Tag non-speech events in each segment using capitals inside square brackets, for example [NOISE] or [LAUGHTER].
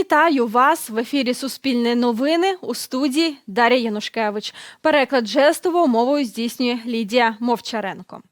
Вітаю вас в ефірі Суспільне новини у студії Дар'я Янушкевич. Переклад жестовою мовою здійснює Лідія Мовчаренко.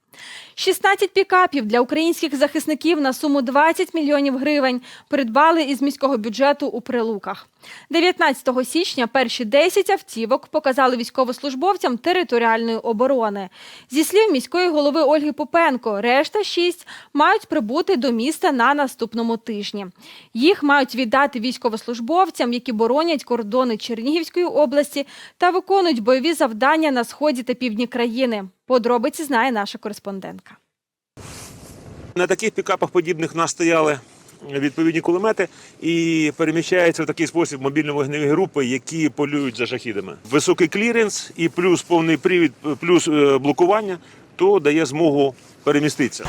16 пікапів для українських захисників на суму 20 мільйонів гривень придбали із міського бюджету у Прилуках. 19 січня перші 10 автівок показали військовослужбовцям територіальної оборони. Зі слів міської голови Ольги Попенко, решта 6 мають прибути до міста на наступному тижні. Їх мають віддати військовослужбовцям, які боронять кордони Чернігівської області та виконують бойові завдання на сході та півдні країни. Подробиці знає наша кореспондентка. На таких пікапах подібних нас стояли відповідні кулемети і переміщається в такий спосіб мобільні вогневі групи, які полюють за шахідами. Високий кліренс і плюс повний привід, плюс е, блокування, то дає змогу переміститися.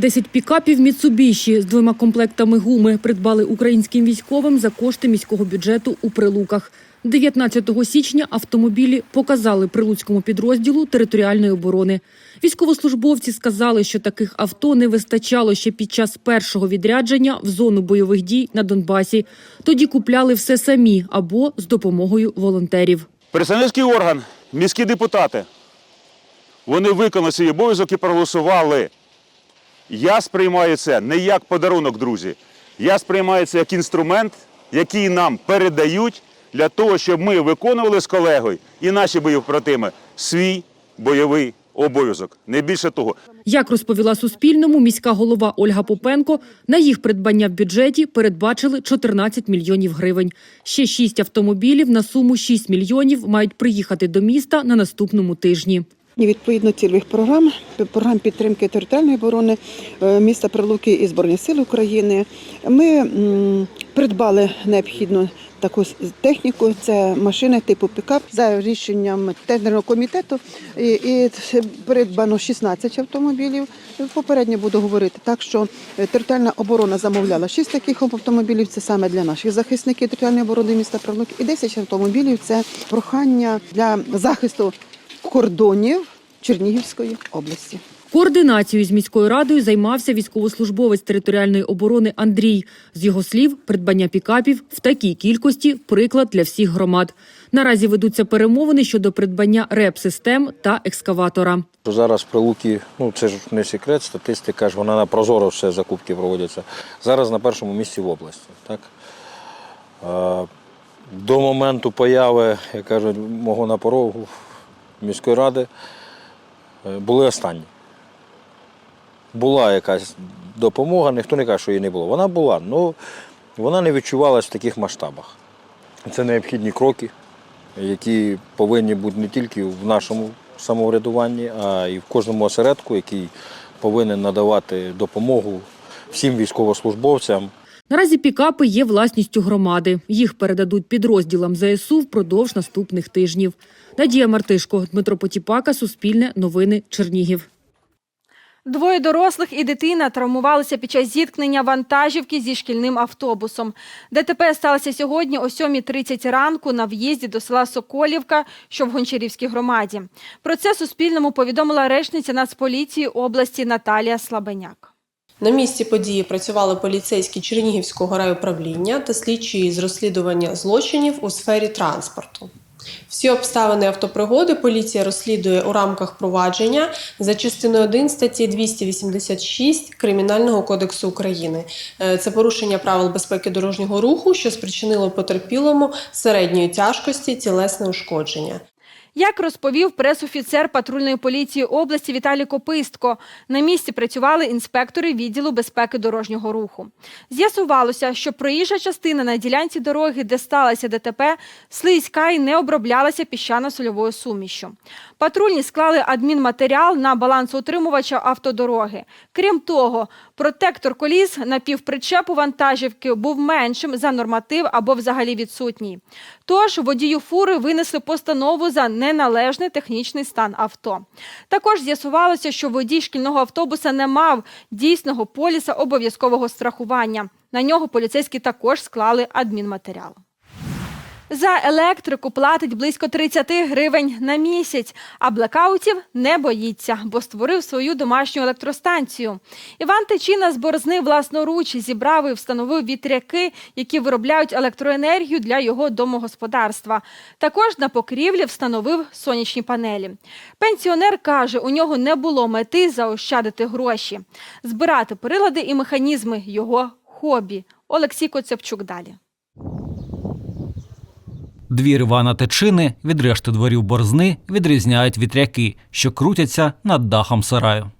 Десять пікапів Міцубіші з двома комплектами гуми придбали українським військовим за кошти міського бюджету у Прилуках. 19 січня автомобілі показали прилуцькому підрозділу територіальної оборони. Військовослужбовці сказали, що таких авто не вистачало ще під час першого відрядження в зону бойових дій на Донбасі. Тоді купляли все самі або з допомогою волонтерів. Представницький орган, міські депутати, вони виконали свій обов'язок і проголосували. Я сприймаю це не як подарунок, друзі. Я сприймаю це як інструмент, який нам передають для того, щоб ми виконували з колегою і наші бойовпротими свій бойовий обов'язок. Не більше того. Як розповіла Суспільному міська голова Ольга Попенко, на їх придбання в бюджеті передбачили 14 мільйонів гривень. Ще шість автомобілів на суму 6 мільйонів мають приїхати до міста на наступному тижні. І відповідно цільових програм, програм підтримки територіальної оборони е, міста Прилуки і Збройних сил України. Ми придбали необхідну таку техніку. Це машини типу пікап за рішенням тендерного комітету. І, і придбано 16 автомобілів. Попередньо буду говорити так, що е, територіальна оборона замовляла 6 таких автомобілів. Це саме для наших захисників територіальної оборони міста Прилуки. І 10 автомобілів це прохання для захисту кордонів Чернігівської області. Координацією з міською радою займався військовослужбовець територіальної оборони Андрій. З його слів, придбання пікапів в такій кількості приклад для всіх громад. Наразі ведуться перемовини щодо придбання реп-систем та екскаватора. Зараз при Луки, ну це ж не секрет, статистика ж вона на прозоро все закупки проводяться. Зараз на першому місці в області. Так? До моменту появи, як кажуть, мого на порогу міської ради е, були останні. Була якась допомога, ніхто не каже, що її не було. Вона була, але вона не відчувалась в таких масштабах. Це необхідні кроки, які повинні бути не тільки в нашому самоврядуванні, а й в кожному осередку, який повинен надавати допомогу всім військовослужбовцям. Наразі пікапи є власністю громади. Їх передадуть підрозділам ЗСУ впродовж наступних тижнів. Надія Мартишко, Дмитро Потіпака, Суспільне, Новини, Чернігів. Двоє дорослих і дитина травмувалися під час зіткнення вантажівки зі шкільним автобусом. ДТП сталося сьогодні о 7.30 ранку на в'їзді до села Соколівка, що в Гончарівській громаді. Про це Суспільному повідомила речниця Нацполіції області Наталія Слабеняк. На місці події працювали поліцейські Чернігівського райуправління та слідчі з розслідування злочинів у сфері транспорту. Всі обставини автопригоди поліція розслідує у рамках провадження за частиною 1 статті 286 Кримінального кодексу України. Е, Це порушення правил безпеки дорожнього руху, що спричинило потерпілому середньої тяжкості тілесне ушкодження. Як розповів пресофіцер патрульної поліції області Віталій Копистко, на місці працювали інспектори відділу безпеки дорожнього руху. З'ясувалося, що проїжджа частина на ділянці дороги, де сталося ДТП, слизька і не оброблялася піщано-сольовою сумішю. Патрульні склали адмінматеріал на балансоутримувача автодороги. Крім того, протектор коліс на півпричепу вантажівки був меншим за норматив або взагалі відсутній. Тож водію фури винесли постанову за неналежний технічний стан авто. Також з'ясувалося, що водій шкільного автобуса не мав дійсного поліса обов'язкового страхування. На нього поліцейські також склали адмінматеріал. За електрику платить близько 30 гривень на місяць, а блекаутів не боїться, бо створив свою домашню електростанцію. Іван Тичина з Борозни власноруч зібрав і встановив вітряки, які виробляють електроенергію для його домогосподарства. Також на покрівлі встановив сонячні панелі. Пенсіонер каже, у нього не було мети заощадити гроші. Збирати прилади і механізми його хобі. Олексій Коцепчук далі. Двір Івана Тичини від решти дворів борзни відрізняють вітряки, що крутяться над дахом сараю.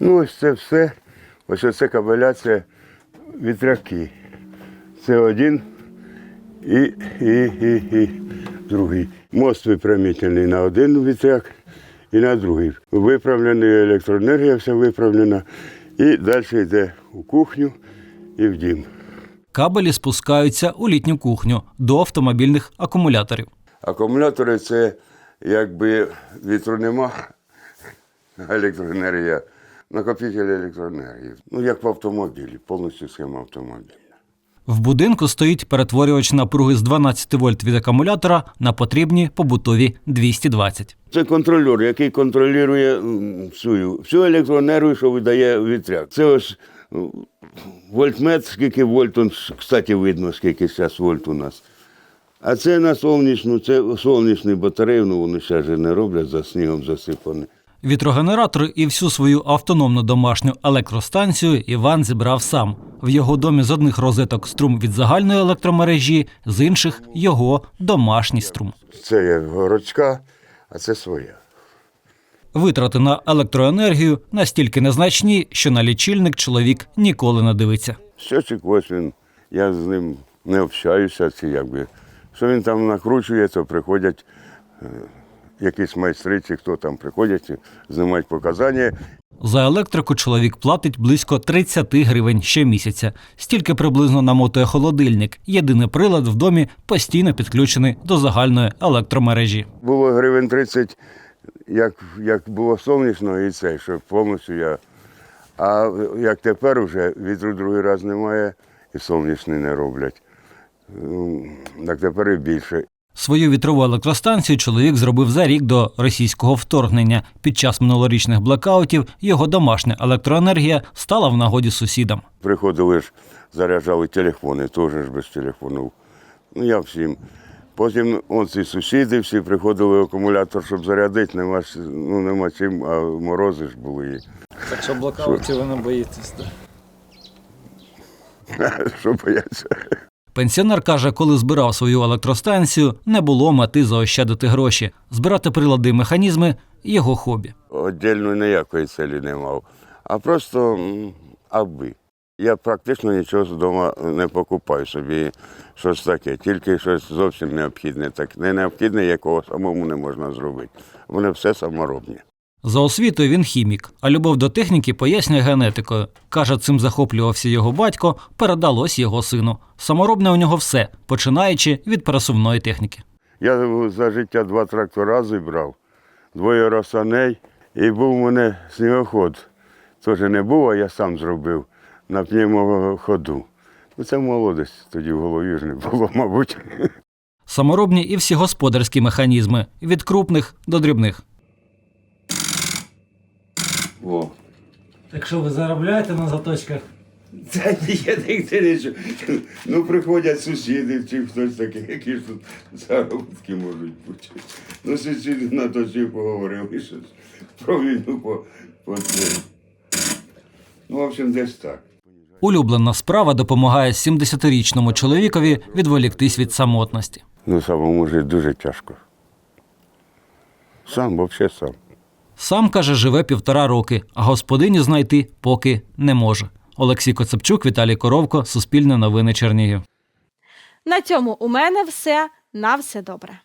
Ну, ось це все. Ось оце кабеля це вітряки. Це один і, і, і, і другий. Мост випрямительний на один вітряк і на другий. Виправлений електроенергія, вся виправлена. І далі йде у кухню і в дім. Кабелі спускаються у літню кухню до автомобільних акумуляторів. Акумулятори це якби вітру нема, електроенергія, накопитель електроенергії. Ну, як в автомобілі, повністю схема автомобіля. В будинку стоїть перетворювач напруги з 12 вольт від акумулятора на потрібні побутові 220. Це контролер, який контролює всю, всю електроенергію, що видає вітряк. Це ось м, вольтмет, скільки вольт, он, кстати, видно, скільки зараз вольт у нас. А це на сонячну, це сонячні батареї, ну вони ще ж не роблять, за снігом засипані. Вітрогенератор і всю свою автономну домашню електростанцію Іван зібрав сам. В його домі з одних розеток струм від загальної електромережі, з інших його домашній струм. Це є городська, а це своя. Витрати на електроенергію настільки незначні, що на лічильник чоловік ніколи не дивиться. Щочик ось він, я з ним не общаюся, чи якби. Що він там накручує, то приходять е, якісь майстри, чи хто там приходять, знімають показання. За електрику чоловік платить близько 30 гривень щомісяця. Стільки приблизно намотує холодильник. Єдиний прилад в домі постійно підключений до загальної електромережі. Було гривень 30, як, як було сонячно, і це, що повністю я. А як тепер вже вітру другий раз немає, і сонячний не роблять. Так тепер і більше. Свою вітрову електростанцію чоловік зробив за рік до російського вторгнення. Під час минулорічних блекаутів його домашня електроенергія стала в нагоді сусідам. Приходили ж, заряджали телефони, теж ж без телефонів. Ну, я всім. Потім он ці сусіди всі приходили акумулятор, щоб зарядити, нема, ну, нема чим, а морози ж були. Так що блокаутів ви не боїтесь. Да? [LAUGHS] Що бояться? Пенсіонер каже, коли збирав свою електростанцію, не було мети заощадити гроші. Збирати прилади механізми його хобі. Отдельно ніякої цілі не мав. А просто аби. Я практично нічого з не покупаю собі щось таке, тільки щось зовсім необхідне. Так не необхідне, якого самому не можна зробити. Вони все саморобні. За освітою він хімік, а любов до техніки пояснює генетикою. Каже, цим захоплювався його батько, передалось його сину. Саморобне у нього все, починаючи від пересувної техніки. Я за життя два трактора зібрав, двоє росаней, і був у мене снігоход. Теж не був, а я сам зробив на пневмоходу. Ну, це молодість, тоді в голові ж не було, [LAUGHS] мабуть. Саморобні і всі господарські механізми від крупних до дрібних. О. Так що ви заробляєте на заточках? Ні, я не не чую. Ну, приходять сусіди, чи хтось такий, які ж тут заробітки можуть бути. Ну, сусіди на то всі поговорили, що про війну по, по це. Ну, в общем, десь так. Улюблена справа допомагає 70-річному чоловікові відволіктись від самотності. Ну, самому жити дуже тяжко. Сам, взагалі сам. Сам каже, живе півтора роки, а господиню знайти поки не може. Олексій Коцепчук, Віталій Коровко, Суспільне новини Чернігів. На цьому у мене все. На все добре.